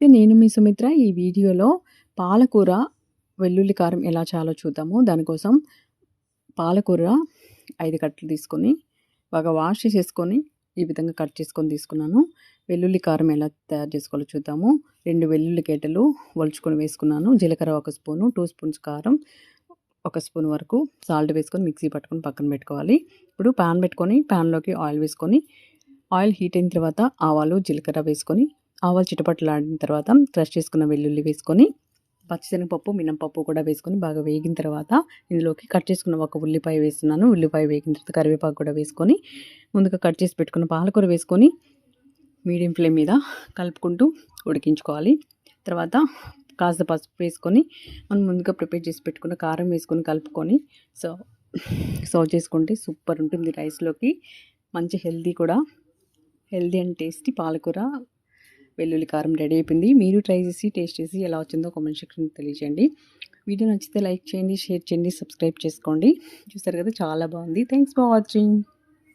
నేను మీ సుమిత్ర ఈ వీడియోలో పాలకూర వెల్లుల్లి కారం ఎలా చేయాలో చూద్దాము. దానికోసం పాలకూర ఐదు కట్టలు తీసుకొని బాగా వాష్ చేసేసుకొని ఈ విధంగా కట్ చేసుకొని తీసుకున్నాను. వెల్లుల్లి కారం ఎలా తయారు చేసుకోవాలో చూద్దాము. రెండు వెల్లుల్లి గేటలు ఒలుచుకొని వేసుకున్నాను. జీలకర్ర ఒక స్పూను టూ స్పూన్స్ కారం ఒక స్పూన్ వరకు సాల్ట్ వేసుకొని మిక్సీ పట్టుకొని పక్కన పెట్టుకోవాలి. ఇప్పుడు ప్యాన్ పెట్టుకొని ప్యాన్లోకి ఆయిల్ వేసుకొని ఆయిల్ హీట్ అయిన తర్వాత ఆవాలు జీలకర్ర వేసుకొని ఆవాలు చిటపట్లాడిన తర్వాత క్రష్ చేసుకున్న వెల్లుల్లి వేసుకొని పచ్చిశనగపప్పు మినపప్పు కూడా వేసుకొని బాగా వేగిన తర్వాత ఇందులోకి కట్ చేసుకున్న ఒక ఉల్లిపాయ వేస్తున్నాను. ఉల్లిపాయ వేగిన తర్వాత కరివేపాకు కూడా వేసుకొని ముందుగా కట్ చేసి పెట్టుకున్న పాలకూర వేసుకొని మీడియం ఫ్లేమ్ మీద కలుపుకుంటూ ఉడికించుకోవాలి. తర్వాత కాస్త పసుపు వేసుకొని మనం ముందుగా ప్రిపేర్ చేసి పెట్టుకున్న కారం వేసుకొని కలుపుకొని సో సర్వ్ చేసుకుంటే సూపర్ ఉంటుంది రైస్లోకి. మంచి హెల్దీ కూడా. హెల్దీ అండ్ టేస్టీ పాలకూర వెల్లుల్లి కారం రెడీ అయిపోయింది. మీరు ట్రై చేసి టేస్ట్ చేసి ఎలా వచ్చిందో కామెంట్ సెక్షన్ తెలియజేయండి. వీడియో నచ్చితే లైక్ చేయండి షేర్ చేయండి సబ్స్క్రైబ్ చేసుకోండి. చూస్తారు కదా చాలా బాగుంది. Thanks for watching